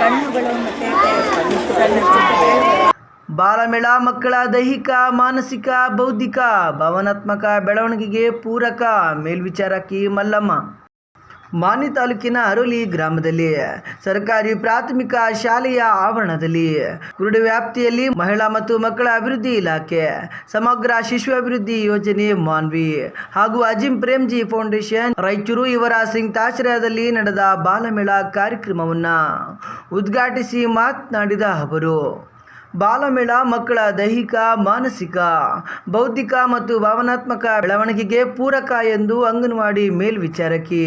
ಕಣ್ಣುಗಳು ಮತ್ತು ಬಾಲಮೇಳ ಮಕ್ಕಳ ದೈಹಿಕ ಮಾನಸಿಕ ಬೌದ್ಧಿಕ ಭಾವನಾತ್ಮಕ ಬೆಳವಣಿಗೆಗೆ ಪೂರಕ ಮೇಲ್ವಿಚಾರಕಿ ಮಲ್ಲಮ್ಮ. ಮಾನಿ ತಾಲೂಕಿನ ಅರೋಲಿ ಗ್ರಾಮದಲ್ಲಿ ಸರ್ಕಾರಿ ಪ್ರಾಥಮಿಕ ಶಾಲೆಯ ಆವರಣದಲ್ಲಿ ಕುರುಡು ವ್ಯಾಪ್ತಿಯಲ್ಲಿ ಮಹಿಳಾ ಮತ್ತು ಮಕ್ಕಳ ಅಭಿವೃದ್ಧಿ ಇಲಾಖೆ, ಸಮಗ್ರ ಶಿಶು ಅಭಿವೃದ್ಧಿ ಯೋಜನೆ ಮಾನ್ವಿ ಹಾಗೂ ಅಜಿಂ ಪ್ರೇಮ್ಜಿ ಫೌಂಡೇಶನ್ ರಾಯಚೂರು ಇವರ ತಾಶ್ರಯದಲ್ಲಿ ನಡೆದ ಬಾಲಮೇಳ ಕಾರ್ಯಕ್ರಮವನ್ನ ಉದ್ಘಾಟಿಸಿ ಮಾತನಾಡಿದ ಅವರು. ಬಾಲಮೇಳ ಮಕ್ಕಳ ದೈಹಿಕ, ಮಾನಸಿಕ, ಬೌದ್ಧಿಕ ಮತ್ತು ಭಾವನಾತ್ಮಕ ಬೆಳವಣಿಗೆಗೆ ಪೂರಕ ಎಂದು ಅಂಗನವಾಡಿ ಮೇಲ್ವಿಚಾರಕಿ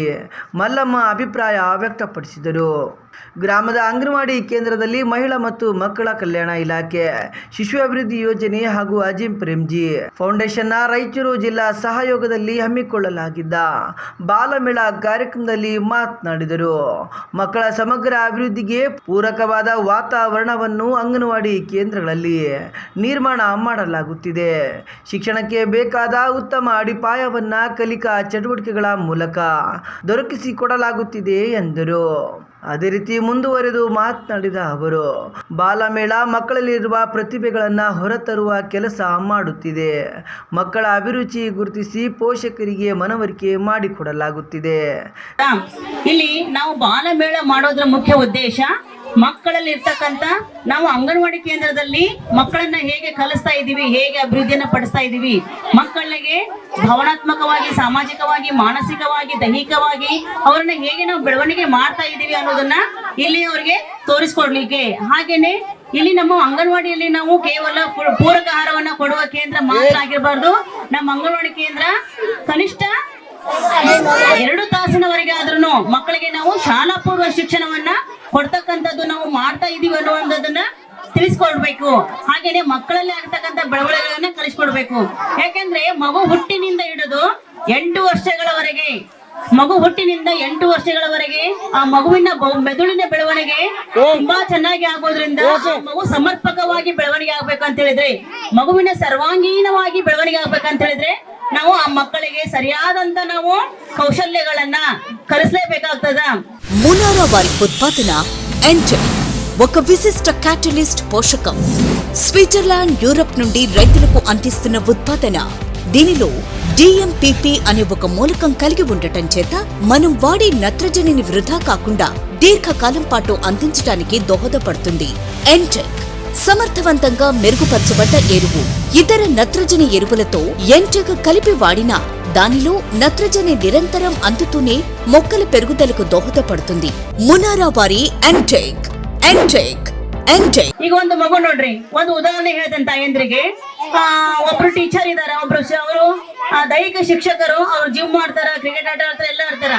ಮಲ್ಲಮ್ಮ ಅಭಿಪ್ರಾಯ ವ್ಯಕ್ತಪಡಿಸಿದರು. ಗ್ರಾಮದ ಅಂಗನವಾಡಿ ಕೇಂದ್ರದಲ್ಲಿ ಮಹಿಳಾ ಮತ್ತು ಮಕ್ಕಳ ಕಲ್ಯಾಣ ಇಲಾಖೆ ಶಿಶು ಅಭಿವೃದ್ಧಿ ಯೋಜನೆ ಹಾಗೂ ಅಜಿಂ ಪ್ರೇಮ್ಜಿ. ಫೌಂಡೇಶನ್ನ ರಾಯಚೂರು ಜಿಲ್ಲಾ ಸಹಯೋಗದಲ್ಲಿ ಹಮ್ಮಿಕೊಳ್ಳಲಾಗಿದ್ದ ಬಾಲಮೇಳ ಕಾರ್ಯಕ್ರಮದಲ್ಲಿ ಮಾತನಾಡಿದರು. ಮಕ್ಕಳ ಸಮಗ್ರ ಅಭಿವೃದ್ಧಿಗೆ ಪೂರಕವಾದ ವಾತಾವರಣವನ್ನು ಅಂಗನವಾಡಿ ಕೇಂದ್ರಗಳಲ್ಲಿ ನಿರ್ಮಾಣ ಮಾಡಲಾಗುತ್ತಿದೆ. ಶಿಕ್ಷಣಕ್ಕೆ ಬೇಕಾದ ಉತ್ತಮ ಅಡಿಪಾಯವನ್ನು ಕಲಿಕಾ ಚಟುವಟಿಕೆಗಳ ಮೂಲಕ ದೊರಕಿಸಿಕೊಡಲಾಗುತ್ತಿದೆ ಎಂದರು. ಅದೇ ರೀತಿ ಮುಂದುವರೆದು ಮಾತನಾಡಿದ ಅವರು, ಬಾಲಮೇಳ ಮಕ್ಕಳಲ್ಲಿರುವ ಪ್ರತಿಭೆಗಳನ್ನು ಹೊರತರುವ ಕೆಲಸ ಮಾಡುತ್ತಿದೆ. ಮಕ್ಕಳ ಅಭಿರುಚಿ ಗುರುತಿಸಿ ಪೋಷಕರಿಗೆ ಮನವರಿಕೆ ಮಾಡಿಕೊಡಲಾಗುತ್ತಿದೆ. ಇಲ್ಲಿ ನಾವು ಬಾಲಮೇಳ ಮಾಡೋದ್ರ ಮುಖ್ಯ ಉದ್ದೇಶ ಮಕ್ಕಳಲ್ಲಿ ಇರ್ತಕ್ಕಂತ ನಾವು ಅಂಗನವಾಡಿ ಕೇಂದ್ರದಲ್ಲಿ ಮಕ್ಕಳನ್ನ ಹೇಗೆ ಕಲಿಸ್ತಾ ಇದ್ದೀವಿ, ಹೇಗೆ ಅಭಿವೃದ್ಧಿಯನ್ನ ಪಡಿಸ್ತಾ ಇದ್ದೀವಿ, ಮಕ್ಕಳಿಗೆ ಭಾವನಾತ್ಮಕವಾಗಿ, ಸಾಮಾಜಿಕವಾಗಿ, ಮಾನಸಿಕವಾಗಿ, ದೈಹಿಕವಾಗಿ ಅವರನ್ನ ಹೇಗೆ ನಾವು ಬೆಳವಣಿಗೆ ಮಾಡ್ತಾ ಇದ್ದೀವಿ ಅನ್ನೋದನ್ನ ಇಲ್ಲಿ ಅವರಿಗೆ ತೋರಿಸ್ಕೊಡ್ಲಿಕ್ಕೆ. ಹಾಗೇನೆ ಇಲ್ಲಿ ನಮ್ಮ ಅಂಗನವಾಡಿಯಲ್ಲಿ ನಾವು ಕೇವಲ ಪೂರಕ ಆಹಾರವನ್ನ ಕೊಡುವ ಕೇಂದ್ರ ಮಾತ್ರ ಆಗಿರಬಾರ್ದು. ನಮ್ಮ ಅಂಗನವಾಡಿ ಕೇಂದ್ರ ಕನಿಷ್ಠ ಎರಡು ತಾಸಿನವರೆಗೆ ಆದ್ರೂ ಮಕ್ಕಳಿಗೆ ನಾವು ಶಾಲಾ ಪೂರ್ವ ಶಿಕ್ಷಣವನ್ನ ಕೊಡ್ತಕ್ಕಂಥದ್ದು ನಾವು ಮಾಡ್ತಾ ಇದೀವಿ ಅನ್ನುವಂಥದ್ದನ್ನ ತಿಳಿಸ್ಕೊಡ್ಬೇಕು. ಹಾಗೇನೆ ಮಕ್ಕಳಲ್ಲಿ ಆಗ್ತಕ್ಕಂಥ ಬೆಳವಣಿಗೆಗಳನ್ನ ಕಲಿಸ್ಕೊಡ್ಬೇಕು. ಯಾಕೆಂದ್ರೆ ಮಗು ಹುಟ್ಟಿನಿಂದ ಹಿಡಿದು ಎಂಟು ವರ್ಷಗಳವರೆಗೆ ಮಗು ಹುಟ್ಟಿನಿಂದ ಎಂಟು ವರ್ಷಗಳವರೆಗೆ ಆ ಮಗುವಿನ ಬ- ಮೆದುಳಿನ ಬೆಳವಣಿಗೆ ತುಂಬಾ ಚೆನ್ನಾಗಿ ಆಗೋದ್ರಿಂದ ಆ ಮಗು ಸಮರ್ಪಕವಾಗಿ ಬೆಳವಣಿಗೆ ಆಗ್ಬೇಕು ಅಂತ ಹೇಳಿದ್ರೆ ಮಗುವಿನ ಸರ್ವಾಂಗೀಣವಾಗಿ ಬೆಳವಣಿಗೆ ಆಗ್ಬೇಕಂತ ಹೇಳಿದ್ರೆ ನಾವು ಆ ಮಕ್ಕಳಿಗೆ ಸರಿಯಾದಂತ ನಾವು ಕೌಶಲ್ಯಗಳನ್ನ ಕಲಿಸ್ಲೇಬೇಕಾಗ್ತದ మునారా వారి ఉత్పాదన ఎంటర్ ఒక విశిష్ట క్యాటలిస్ట్ పోషకం స్విట్జర్లాండ్ యూరప్ నుండి రైతులకు అందిస్తున్న ఉత్పాదన దీనిలో డిఎంపిపి అనే ఒక మూలకం కలిగి ఉండటం చేత మనం వాడే నత్రజనిని వృధా కాకుండా దీర్ఘకాలం పాటు అందించడానికి దోహదపడుతుంది ఎంటెక్ సమర్థవంతంగా మెరుగుపరచబడ్డ ఎరువు ఇతర నత్రజని ఎరువులతో ఎంటెక్ కలిపి వాడినా దానిలో నత్రజని నిరంతరం అందుతూనే మొక్కల పెరుగుదలకు దోహదపడుతుంది మునారా వారి ఎంటెక్ ఎంటెక్ ఎంటెక్ ಈಗ ಒಂದು ಮಗು ನೋಡ್ರಿ ಒಂದು ಉದಾಹರಣೆ ಹೇಳ್ತೇನೆ ತಾಯಂದ್ರಿಗೆ ಆ ಒಬ್ರು ಟೀಚರ್ ಇದಾರೆ ಒಬ್ರು ಅವರು ದೈಹಿಕ ಶಿಕ್ಷಕರು ಅವ್ರು ಜಿಮ್ ಮಾಡ್ತಾರ ಕ್ರಿಕೆಟ್ ಆಟ ಆಡ್ತಾರ ಎಲ್ಲ ಆಡ್ತಾರ.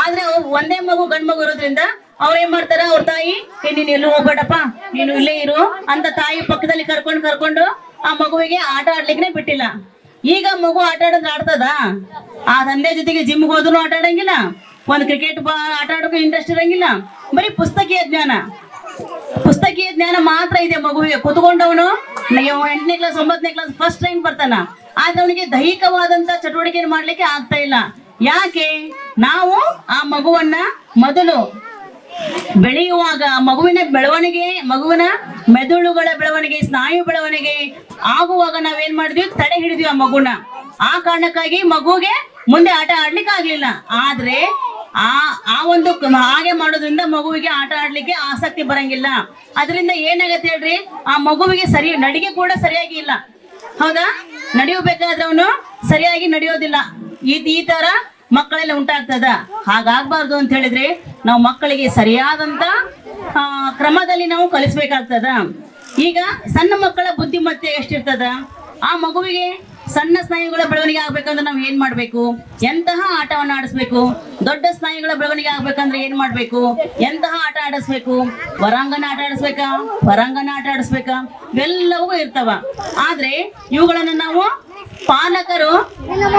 ಆದ್ರೆ ಒಂದೇ ಮಗು ಗಂಡ್ ಮಗು ಇರೋದ್ರಿಂದ ಅವ್ರ ಏನ್ ಮಾಡ್ತಾರ ಅವ್ರ ತಾಯಿ "ಏ, ನೀನ್ ಎಲ್ಲೂ ಹೋಗ್ಬೇಡಪ್ಪ ನೀನು ಇಲ್ಲೇ ಇರು ಅಂತ ತಾಯಿ ಪಕ್ಕದಲ್ಲಿ ಕರ್ಕೊಂಡು ಕರ್ಕೊಂಡು ಆ ಮಗುವಿಗೆ ಆಟ ಆಡ್ಲಿಕ್ಕೆ ಬಿಟ್ಟಿಲ್ಲ. ಈಗ ಮಗು ಆಟ ಆಡೋದ್ ಆಡ್ತದ? ಆ ತಂದೆ ಜೊತೆಗೆ ಜಿಮ್ ಹೋದ್ರು ಆಟ ಆಡಂಗಿಲ್ಲ ಒಂದ್ ಕ್ರಿಕೆಟ್ ಆಟ ಆಡೋಕೆ ಇಂಟ್ರೆಸ್ಟ್ ಇರಂಗಿಲ್ಲ ಬರೀ ಪುಸ್ತಕೀಯ ಜ್ಞಾನ. ಪುಸ್ತಕೀಯ ಜ್ಞಾನ ಮಾತ್ರ ಇದೆ ಮಗುವಿಗೆ. ಕುತ್ಕೊಂಡವನು ಎಂಟನೇ ಕ್ಲಾಸ್ ಒಂಬತ್ತನೇ ಕ್ಲಾಸ್ ಫಸ್ಟ್ ರ್ಯಾಂಕ್ ಬರ್ತಾನ. ಆದ್ರೆ ಅವನಿಗೆ ದೈಹಿಕವಾದಂತ ಚಟುವಟಿಕೆ ಮಾಡ್ಲಿಕ್ಕೆ ಆಗ್ತಾ ಇಲ್ಲ. ಯಾಕೆ? ನಾವು ಆ ಮಗುವನ್ನ ಮೊದಲು ಬೆಳೆಯುವಾಗ ಮಗುವಿನ ಬೆಳವಣಿಗೆ, ಮಗುವಿನ ಮೆದುಳುಗಳ ಬೆಳವಣಿಗೆ, ಸ್ನಾಯು ಬೆಳವಣಿಗೆ ಆಗುವಾಗ ನಾವೇನ್ ಮಾಡಿದ್ವಿ? ತಡೆ ಹಿಡಿದ್ವಿ ಆ ಮಗುನ. ಆ ಕಾರಣಕ್ಕಾಗಿ ಮಗುಗೆ ಮುಂದೆ ಆಟ ಆಡ್ಲಿಕ್ಕೆ ಆಗ್ಲಿಲ್ಲ. ಆದ್ರೆ ಆ ಆ ಒಂದು ಹಾಗೆ ಮಾಡೋದ್ರಿಂದ ಮಗುವಿಗೆ ಆಟ ಆಡ್ಲಿಕ್ಕೆ ಆಸಕ್ತಿ ಬರಂಗಿಲ್ಲ. ಅದರಿಂದ ಏನಾಗತ್ತೆ ಹೇಳ್ರಿ? ಆ ಮಗುವಿಗೆ ಸರಿ, ನಡಿಗೆ ಕೂಡ ಸರಿಯಾಗಿ ಇಲ್ಲ. ಹೌದಾ? ನಡೆಯಬೇಕಾದ್ರೆ ಅವನು ಸರಿಯಾಗಿ ನಡೆಯೋದಿಲ್ಲ. ಈ ಈ ತರ ಮಕ್ಕಳೆಲ್ಲ ಉಂಟಾಗ್ತದ? ಹಾಗಾಗ್ಬಾರ್ದು ಅಂತ ಹೇಳಿದ್ರೆ ನಾವು ಮಕ್ಕಳಿಗೆ ಸರಿಯಾದಂತ ಕ್ರಮದಲ್ಲಿ ನಾವು ಕಲಿಸ್ಬೇಕಾಗ್ತದ? ಈಗ ಸಣ್ಣ ಮಕ್ಕಳ ಬುದ್ಧಿಮತ್ತೆ ಎಷ್ಟಿರ್ತದ? ಆ ಮಗುವಿಗೆ ಸಣ್ಣ ಸ್ನಾಯುಗಳ ಬೆಳವಣಿಗೆ ಆಗ್ಬೇಕಂದ್ರೆ ನಾವು ಏನ್ ಮಾಡ್ಬೇಕು? ಎಂತಹ ಆಟವನ್ನ ಆಡಿಸ್ಬೇಕು? ದೊಡ್ಡ ಸ್ನಾಯುಗಳ ಬೆಳವಣಿಗೆ ಆಗ್ಬೇಕಂದ್ರೆ ಏನ್ ಮಾಡ್ಬೇಕು? ಎಂತಹ ಆಟ ಆಡಿಸ್ಬೇಕು? ಹೊರಾಂಗಣ ಆಟ ಆಡಿಸ್ಬೇಕಾ? ಹೊರಾಂಗಣ ಆಟ ಆಡಿಸ್ಬೇಕಾ? ಇವೆಲ್ಲವೂ ಇರ್ತಾವ. ಆದ್ರೆ ಇವುಗಳನ್ನ ನಾವು ಪಾಲಕರು,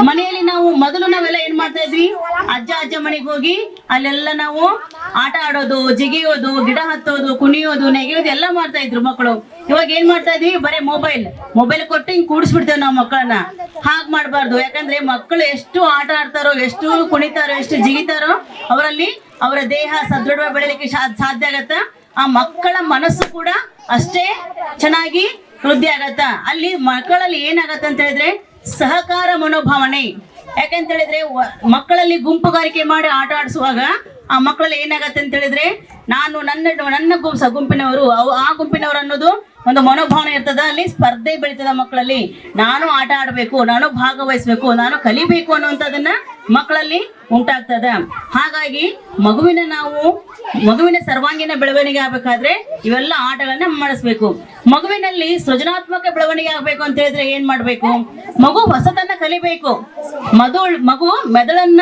ಮನೆಯಲ್ಲಿ ನಾವು ಮೊದಲು ನಾವೆಲ್ಲ ಏನ್ ಮಾಡ್ತಾ ಇದ್ವಿ? ಅಜ್ಜ ಅಜ್ಜ ಮನೆಗೆ ಹೋಗಿ ಅಲ್ಲೆಲ್ಲ ನಾವು ಆಟ ಆಡೋದು, ಜಿಗಿಯೋದು, ಗಿಡ ಹತ್ತೋದು, ಕುಣಿಯೋದು, ನೆಗೆಯೋದು ಎಲ್ಲ ಮಾಡ್ತಾ ಇದ್ರು ಮಕ್ಕಳು. ಇವಾಗ ಏನ್ ಮಾಡ್ತಾ ಇದ್ವಿ? ಬರೀ ಮೊಬೈಲ್. ಮೊಬೈಲ್ ಕೊಟ್ಟು ಹಿಂಗ್ ಕೂಡಿಸ್ಬಿಡ್ತೇವೆ ನಾವು ಮಕ್ಕಳನ್ನ. ಹಾಗೆ ಮಾಡಬಾರ್ದು. ಯಾಕಂದ್ರೆ ಮಕ್ಕಳು ಎಷ್ಟು ಆಟ ಆಡ್ತಾರೋ, ಎಷ್ಟು ಕುಣಿತಾರೋ, ಎಷ್ಟು ಜಿಗಿತಾರೋ, ಅವರಲ್ಲಿ ಅವರ ದೇಹ ಸದೃಢವಾಗಿ ಬೆಳಿಲಿಕ್ಕೆ ಸಾಧ್ಯ ಆಗತ್ತ? ಆ ಮಕ್ಕಳ ಮನಸ್ಸು ಕೂಡ ಅಷ್ಟೇ ಚೆನ್ನಾಗಿ ವೃದ್ಧಿ ಆಗತ್ತ? ಅಲ್ಲಿ ಮಕ್ಕಳಲ್ಲಿ ಏನಾಗತ್ತ ಅಂತ ಹೇಳಿದ್ರೆ ಸಹಕಾರ ಮನೋಭಾವನೆ. ಯಾಕಂತ ಹೇಳಿದ್ರೆ ಮಕ್ಕಳಲ್ಲಿ ಗುಂಪುಗಾರಿಕೆ ಮಾಡಿ ಆಟ ಆಡಿಸುವಾಗ ಆ ಮಕ್ಕಳಲ್ಲಿ ಏನಾಗತ್ತೆ ಅಂತ ಹೇಳಿದ್ರೆ ನಾನು ನನ್ನ ನನ್ನ ಗುಂಪು ಗುಂಪಿನವರು, ಅವು ಆ ಗುಂಪಿನವರು ಅನ್ನೋದು ಒಂದು ಮನೋಭಾವನೆ ಇರ್ತದ, ಅಲ್ಲಿ ಸ್ಪರ್ಧೆ ಬೆಳೀತದ ಮಕ್ಕಳಲ್ಲಿ. ನಾನು ಆಟ ಆಡಬೇಕು, ನಾನು ಭಾಗವಹಿಸಬೇಕು, ನಾನು ಕಲಿಬೇಕು ಅನ್ನುವಂಥದ್ದನ್ನ ಮಕ್ಕಳಲ್ಲಿ ಉಂಟಾಗ್ತದ ಹಾಗಾಗಿ ಮಗುವಿನ ನಾವು, ಮಗುವಿನ ಸರ್ವಾಂಗೀಣ ಬೆಳವಣಿಗೆ ಆಗ್ಬೇಕಾದ್ರೆ ಇವೆಲ್ಲ ಆಟಗಳನ್ನ ಮಾಡಿಸ್ಬೇಕು. ಮಗುವಿನಲ್ಲಿ ಸೃಜನಾತ್ಮಕ ಬೆಳವಣಿಗೆ ಆಗ್ಬೇಕು ಅಂತ ಹೇಳಿದ್ರೆ ಏನ್ ಮಾಡ್ಬೇಕು? ಮಗು ಹೊಸತನ್ನ ಕಲಿಬೇಕು. ಮಧು, ಮಗು ಮೆದುಳನ್ನ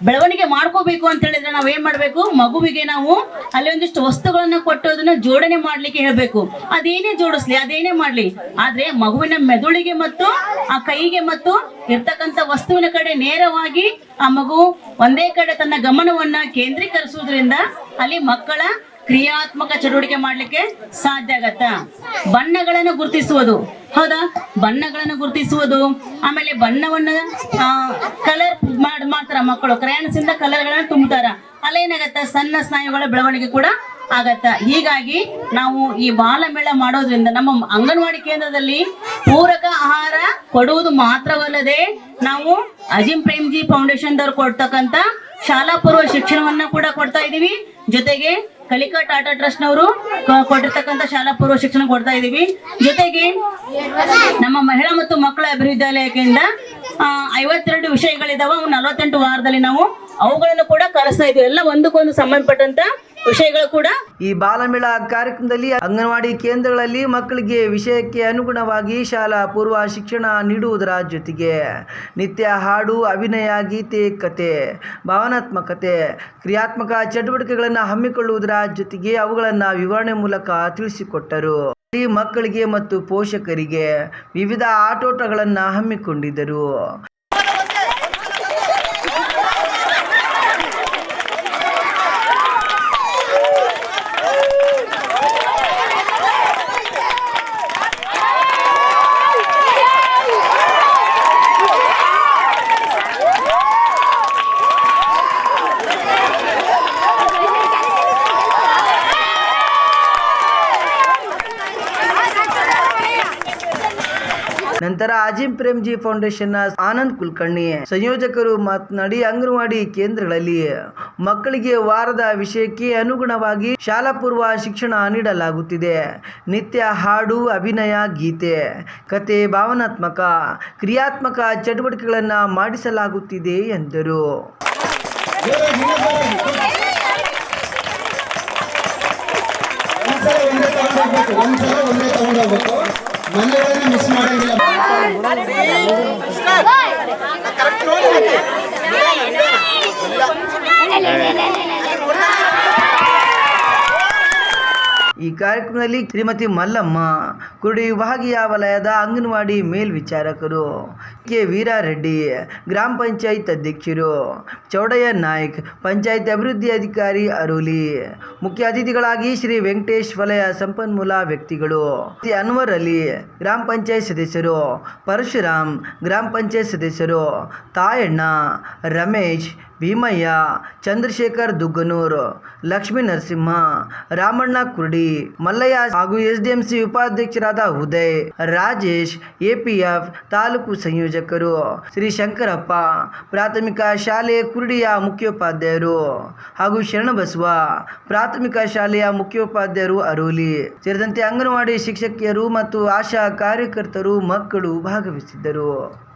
ಬೆಳವಣಿಗೆ ಮಾಡ್ಕೋಬೇಕು ಅಂತ ಹೇಳಿದ್ರೆ ನಾವ್ ಏನ್ ಮಾಡ್ಬೇಕು? ಮಗುವಿಗೆ ನಾವು ಅಲ್ಲಿ ಒಂದಿಷ್ಟು ವಸ್ತುಗಳನ್ನ ಕೊಟ್ಟು ಅದನ್ನ ಜೋಡಣೆ ಮಾಡ್ಲಿಕ್ಕೆ ಹೇಳ್ಬೇಕು. ಅದೇನೇ ಜೋಡಿಸ್ಲಿ, ಅದೇನೇ ಮಾಡ್ಲಿ. ಆದ್ರೆ ಮಗುವಿನ ಮೆದುಳಿಗೆ ಮತ್ತು ಆ ಕೈಗೆ ಮತ್ತು ಇರ್ತಕ್ಕಂಥ ವಸ್ತುವಿನ ಕಡೆ ನೇರವಾಗಿ ಆ ಮಗು ಒಂದೇ ಕಡೆ ತನ್ನ ಗಮನವನ್ನ ಕೇಂದ್ರೀಕರಿಸುವುದರಿಂದ ಅಲ್ಲಿ ಮಕ್ಕಳ ಕ್ರಿಯಾತ್ಮಕ ಚಟುವಟಿಕೆ ಮಾಡ್ಲಿಕ್ಕೆ ಸಾಧ್ಯ ಆಗತ್ತ? ಬಣ್ಣಗಳನ್ನು ಗುರುತಿಸುವುದು. ಹೌದಾ? ಬಣ್ಣಗಳನ್ನು ಗುರುತಿಸುವುದು, ಆಮೇಲೆ ಬಣ್ಣವನ್ನ ಕಲರ್ ಮಾಡ್ತಾರ ಮಕ್ಕಳು. ಕ್ರಯಾನ್ಸ್ ಇಂದ ಕಲರ್ಗಳನ್ನ ತುಂಬುತ್ತಾರ ಅಲ್ಲೇನಾಗತ್ತ ಸಣ್ಣ ಸ್ನಾಯುಗಳ ಬೆಳವಣಿಗೆ ಕೂಡ ಆಗತ್ತ. ಹೀಗಾಗಿ ನಾವು ಈ ಬಾಲಮೇಳ ಮಾಡೋದ್ರಿಂದ ನಮ್ಮ ಅಂಗನವಾಡಿ ಕೇಂದ್ರದಲ್ಲಿ ಪೂರಕ ಆಹಾರ ಕೊಡುವುದು ಮಾತ್ರವಲ್ಲದೆ ನಾವು ಅಜಿಂ ಪ್ರೇಮ್ಜಿ ಫೌಂಡೇಶನ್ ದವ್ರು ಕೊಡ್ತಕ್ಕಂತ ಶಾಲಾ ಪೂರ್ವ ಶಿಕ್ಷಣವನ್ನ ಕೂಡ ಕೊಡ್ತಾ ಇದೀವಿ ಜೊತೆಗೆ ಕಲಿಕಾ ಟಾಟಾ ಟ್ರಸ್ಟ್ ನವರು ಕೊಟ್ಟಿರ್ತಕ್ಕಂಥ ಶಾಲಾ ಪೂರ್ವ ಶಿಕ್ಷಣ ಕೊಡ್ತಾ ಇದೀವಿ. ಜೊತೆಗೆ ನಮ್ಮ ಮಹಿಳಾ ಮತ್ತು ಮಕ್ಕಳ ಅಭಿವೃದ್ಧಿಯಾಲಯದಿಂದ ಆ, ಐವತ್ತೆರಡು ವಿಷಯಗಳಿದಾವ. ನಲವತ್ತೆಂಟು ವಾರದಲ್ಲಿ ನಾವು ಅವುಗಳನ್ನು ಕೂಡ ಕಲಿಸ್ತಾ ಇದೀವಿ. ಎಲ್ಲ ಒಂದಕ್ಕೊಂದು ಸಂಬಂಧಪಟ್ಟಂತ ವಿಷಯಗಳು ಕೂಡ ಈ ಬಾಲಮೇಳ ಕಾರ್ಯಕ್ರಮದಲ್ಲಿ ಅಂಗನವಾಡಿ ಕೇಂದ್ರಗಳಲ್ಲಿ ಮಕ್ಕಳಿಗೆ ವಿಷಯಕ್ಕೆ ಅನುಗುಣವಾಗಿ ಶಾಲಾ ಪೂರ್ವ ಶಿಕ್ಷಣ ನೀಡುವುದರ ಜೊತೆಗೆ ನಿತ್ಯ ಹಾಡು, ಅಭಿನಯ, ಗೀತೆ, ಕತೆ, ಭಾವನಾತ್ಮಕತೆ, ಕ್ರಿಯಾತ್ಮಕ ಚಟುವಟಿಕೆಗಳನ್ನು ಹಮ್ಮಿಕೊಳ್ಳುವುದರ ಜೊತೆಗೆ ಅವುಗಳನ್ನು ವಿವರಣೆ ಮೂಲಕ ತಿಳಿಸಿಕೊಟ್ಟರು. ಮಕ್ಕಳಿಗೆ ಮತ್ತು ಪೋಷಕರಿಗೆ ವಿವಿಧ ಆಟೋಟಗಳನ್ನು ಹಮ್ಮಿಕೊಂಡಿದ್ದರು. ನಂತರ ಅಜಿಂ ಪ್ರೇಮ್ಜಿ ನ ಆನಂದ್ ಕುಲಕರ್ಣಿ, ಸಂಯೋಜಕರು ಮಾತನಾಡಿ ಅಂಗನವಾಡಿ ಕೇಂದ್ರಗಳಲ್ಲಿ ಮಕ್ಕಳಿಗೆ ವಾರದ ವಿಷಯಕ್ಕೆ ಅನುಗುಣವಾಗಿ ಶಾಲಾ ಪೂರ್ವ ಶಿಕ್ಷಣ ನೀಡಲಾಗುತ್ತಿದೆ. ನಿತ್ಯ ಹಾಡು, ಅಭಿನಯ, ಗೀತೆ, ಕತೆ, ಭಾವನಾತ್ಮಕ, ಕ್ರಿಯಾತ್ಮಕ ಚಟುವಟಿಕೆಗಳನ್ನು ಮಾಡಿಸಲಾಗುತ್ತಿದೆ ಎಂದರು. ಮಿಸ್ ಮಾಡಂಗಿಲ್ಲ. ಈ ಕಾರ್ಯಕ್ರಮದಲ್ಲಿ ಶ್ರೀಮತಿ ಮಲ್ಲಮ್ಮ ಕುರುಡಿ ವಿಭಾಗೀಯ ವಲಯದ ಅಂಗನವಾಡಿ ಮೇಲ್ವಿಚಾರಕರು ಕೆ. ವೀರಾರೆಡ್ಡಿ, ಗ್ರಾಮ ಪಂಚಾಯತ್ ಅಧ್ಯಕ್ಷರು ಚೌಡಯ್ಯ ನಾಯ್ಕ್, ಪಂಚಾಯತ್ ಅಭಿವೃದ್ಧಿ ಅಧಿಕಾರಿ ಅರುಲಿ ಮುಖ್ಯ ಅತಿಥಿಗಳಾಗಿ ಶ್ರೀ ವೆಂಕಟೇಶ್ ವಲಯ ಸಂಪನ್ಮೂಲ ವ್ಯಕ್ತಿಗಳು ಅನ್ವರ್ ಅಲಿ, ಗ್ರಾಮ ಪಂಚಾಯತ್ ಸದಸ್ಯರು ಪರಶುರಾಮ್, ಗ್ರಾಮ ಪಂಚಾಯತ್ ಸದಸ್ಯರು ತಾಯಣ್ಣ, ರಮೇಶ್ ಭೀಮಯ್ಯ, ಚಂದ್ರಶೇಖರ್ ದುಗ್ಗನೂರ್, ಲಕ್ಷ್ಮೀ ನರಸಿಂಹ, ರಾಮಣ್ಣ ಕುರ್ಡಿ, ಮಲ್ಲಯ್ಯ ಹಾಗೂ ಎಸ್ ಡಿಎಂಸಿ ಉಪಾಧ್ಯಕ್ಷರಾದ ಉದಯ್, ರಾಜೇಶ್, ಎಪಿಎಫ್ ತಾಲೂಕು ಸಂಯೋಜಕರು, ಶ್ರೀ ಶಂಕರಪ್ಪ, ಪ್ರಾಥಮಿಕ ಶಾಲೆ ಕುರ್ಡಿಯ ಮುಖ್ಯೋಪಾಧ್ಯಾಯರು ಹಾಗೂ ಶರಣಬಸವ, ಪ್ರಾಥಮಿಕ ಶಾಲೆಯ ಮುಖ್ಯೋಪಾಧ್ಯಾಯರು ಅರೋಲಿ. ಸೇರಿದಂತೆ ಅಂಗನವಾಡಿ ಶಿಕ್ಷಕಿಯರು ಮತ್ತು ಆಶಾ ಕಾರ್ಯಕರ್ತರು ಮಕ್ಕಳು ಭಾಗವಹಿಸಿದ್ದರು.